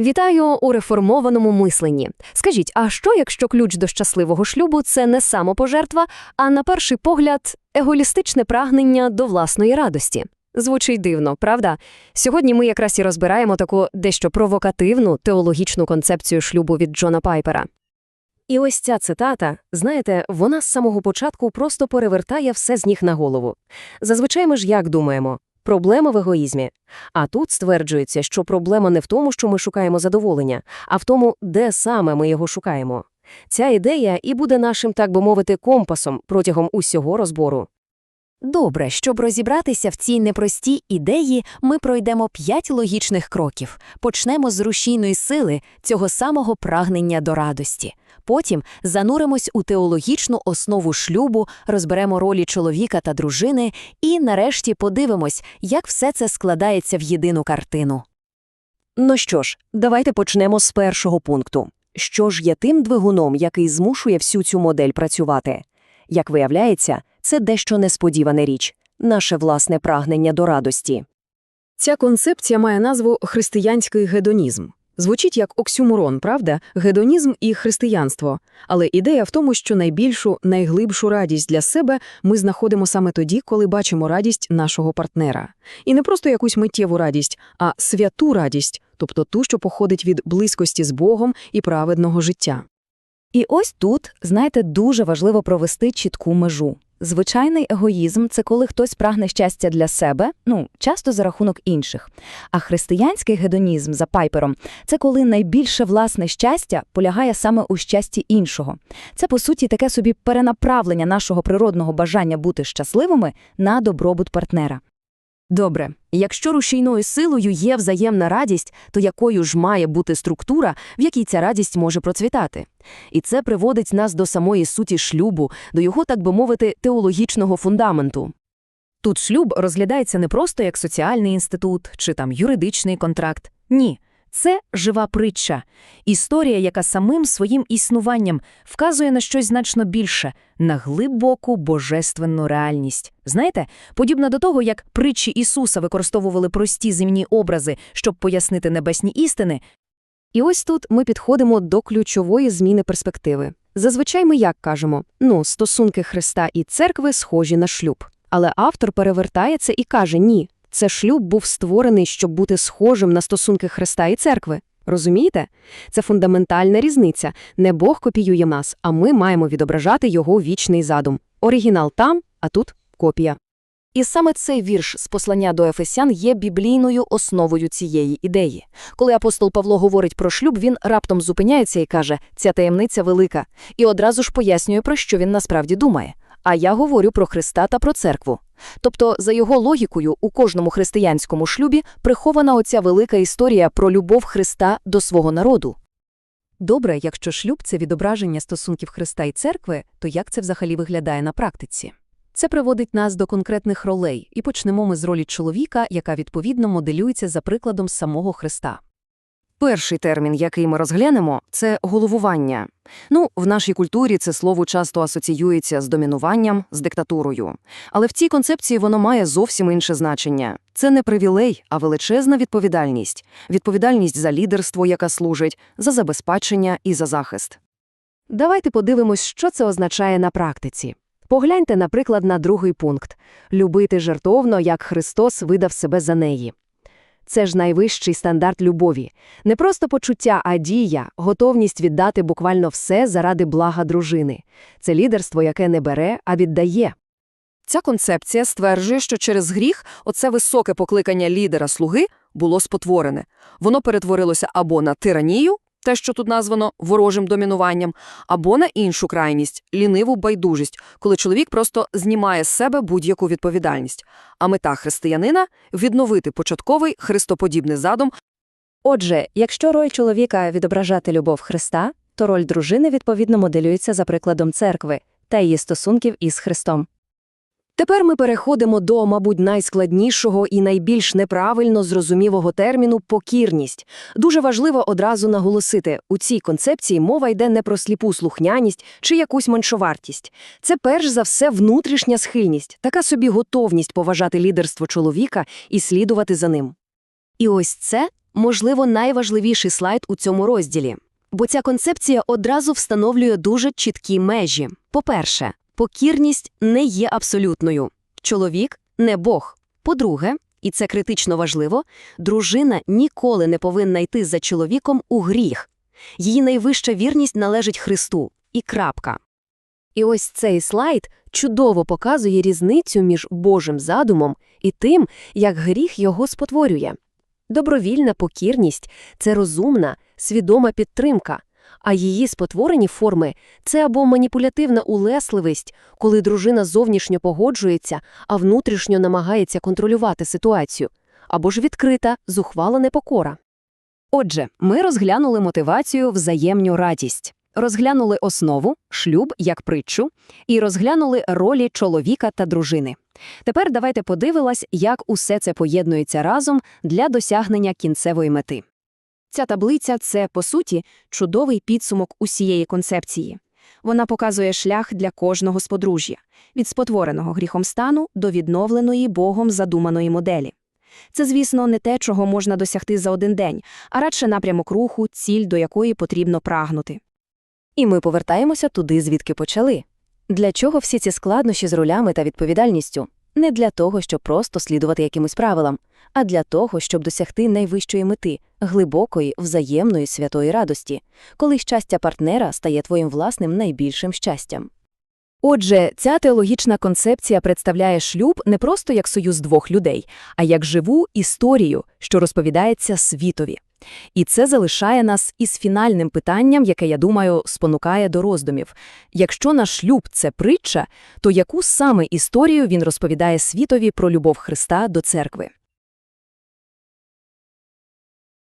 Вітаю у реформованому мисленні. Скажіть, а що, якщо ключ до щасливого шлюбу це не самопожертва, а на перший погляд егоїстичне прагнення до власної радості? Звучить дивно, правда? Сьогодні ми якраз і розбираємо таку дещо провокативну теологічну концепцію шлюбу від Джона Пайпера. І ось ця цитата, знаєте, вона з самого початку просто перевертає все з ніг на голову. Зазвичай ми ж як думаємо? Проблема в егоїзмі. А тут стверджується, що проблема не в тому, що ми шукаємо задоволення, а в тому, де саме ми його шукаємо. Ця ідея і буде нашим, так би мовити, компасом протягом усього розбору. Добре, щоб розібратися в цій непростій ідеї, ми пройдемо п'ять логічних кроків. Почнемо з рушійної сили цього самого прагнення до радості. Потім зануримось у теологічну основу шлюбу, розберемо ролі чоловіка та дружини і, нарешті, подивимось, як все це складається в єдину картину. Ну що ж, давайте почнемо з першого пункту. Що ж є тим двигуном, який змушує всю цю модель працювати? Як виявляється, це дещо несподівана річ – наше власне прагнення до радості. Ця концепція має назву «християнський гедонізм». Звучить як оксюморон, правда? Гедонізм і християнство. Але ідея в тому, що найбільшу, найглибшу радість для себе ми знаходимо саме тоді, коли бачимо радість нашого партнера. І не просто якусь миттєву радість, а святу радість, тобто ту, що походить від близькості з Богом і праведного життя. І ось тут, знаєте, дуже важливо провести чітку межу. Звичайний егоїзм це коли хтось прагне щастя для себе, ну, часто за рахунок інших. А християнський гедонізм за пайпером це коли найбільше власне щастя полягає саме у щасті іншого. Це, по суті, таке собі перенаправлення нашого природного бажання бути щасливими на добробут партнера. Добре, якщо рушійною силою є взаємна радість, то якою ж має бути структура, в якій ця радість може процвітати? І це приводить нас до самої суті шлюбу, до його, так би мовити, теологічного фундаменту. Тут шлюб розглядається не просто як соціальний інститут чи там юридичний контракт. Ні. Це жива притча, історія, яка самим своїм існуванням вказує на щось значно більше, на глибоку божественну реальність. Знаєте, подібно до того, як притчі Ісуса використовували прості земні образи, щоб пояснити небесні істини. І ось тут ми підходимо до ключової зміни перспективи. Зазвичай ми як кажемо, ну, стосунки Христа і церкви схожі на шлюб. Але автор перевертає це і каже ні. Це шлюб був створений, щоб бути схожим на стосунки Христа і церкви. Розумієте? Це фундаментальна різниця. Не Бог копіює нас, а ми маємо відображати його вічний задум. Оригінал там, а тут копія. І саме цей вірш з послання до Ефесян є біблійною основою цієї ідеї. Коли апостол Павло говорить про шлюб, він раптом зупиняється і каже, ця таємниця велика, і одразу ж пояснює, про що він насправді думає. А я говорю про Христа та про церкву. Тобто, за його логікою, у кожному християнському шлюбі прихована оця велика історія про любов Христа до свого народу. Добре, якщо шлюб це відображення стосунків Христа і церкви, то як це взагалі виглядає на практиці? Це приводить нас до конкретних ролей, і почнемо ми з ролі чоловіка, яка відповідно моделюється за прикладом самого Христа. Перший термін, який ми розглянемо, це головування. Ну, в нашій культурі це слово часто асоціюється з домінуванням, з диктатурою. Але в цій концепції воно має зовсім інше значення. Це не привілей, а величезна відповідальність. Відповідальність за лідерство, яка служить, за забезпечення і за захист. Давайте подивимось, що це означає на практиці. Погляньте, наприклад, на другий пункт – любити жертовно, як Христос видав себе за неї. Це ж найвищий стандарт любові. Не просто почуття, а дія, готовність віддати буквально все заради блага дружини. Це лідерство, яке не бере, а віддає. Ця концепція стверджує, що через гріх оце високе покликання лідера-слуги було спотворене. Воно перетворилося або на тиранію, те, що тут названо ворожим домінуванням, або на іншу крайність ліниву байдужість, коли чоловік просто знімає з себе будь-яку відповідальність. А мета християнина відновити початковий христоподібний задум. Отже, якщо роль чоловіка відображати любов Христа, то роль дружини відповідно моделюється за прикладом церкви та її стосунків із Христом. Тепер ми переходимо до, мабуть, найскладнішого і найбільш неправильно зрозумілого терміну покірність. Дуже важливо одразу наголосити, у цій концепції мова йде не про сліпу слухняність чи якусь меншовартість. Це перш за все внутрішня схильність, така собі готовність поважати лідерство чоловіка і слідувати за ним. І ось це можливо, найважливіший слайд у цьому розділі. Бо ця концепція одразу встановлює дуже чіткі межі. По-перше, покірність не є абсолютною. Чоловік – не Бог. По-друге, і це критично важливо, дружина ніколи не повинна йти за чоловіком у гріх. Її найвища вірність належить Христу. І крапка. І ось цей слайд чудово показує різницю між Божим задумом і тим, як гріх його спотворює. Добровільна покірність – це розумна, свідома підтримка, а її спотворені форми – це або маніпулятивна улесливість, коли дружина зовнішньо погоджується, а внутрішньо намагається контролювати ситуацію, або ж відкрита, зухвала непокора. Отже, ми розглянули мотивацію взаємню радість, розглянули основу, шлюб як притчу, і розглянули ролі чоловіка та дружини. Тепер давайте подивилась, як усе це поєднується разом для досягнення кінцевої мети. Ця таблиця – це, по суті, чудовий підсумок усієї концепції. Вона показує шлях для кожного з подружжя – від спотвореного гріхом стану до відновленої Богом задуманої моделі. Це, звісно, не те, чого можна досягти за один день, а радше напрямок руху, ціль, до якої потрібно прагнути. І ми повертаємося туди, звідки почали. Для чого всі ці складнощі з ролями та відповідальністю? Не для того, щоб просто слідувати якимось правилам, а для того, щоб досягти найвищої мети – глибокої, взаємної святої радості, коли щастя партнера стає твоїм власним найбільшим щастям. Отже, ця теологічна концепція представляє шлюб не просто як союз двох людей, а як живу історію, що розповідається світові. І це залишає нас із фінальним питанням, яке, я думаю, спонукає до роздумів. Якщо наш шлюб – це притча, то яку саме історію він розповідає світові про любов Христа до церкви?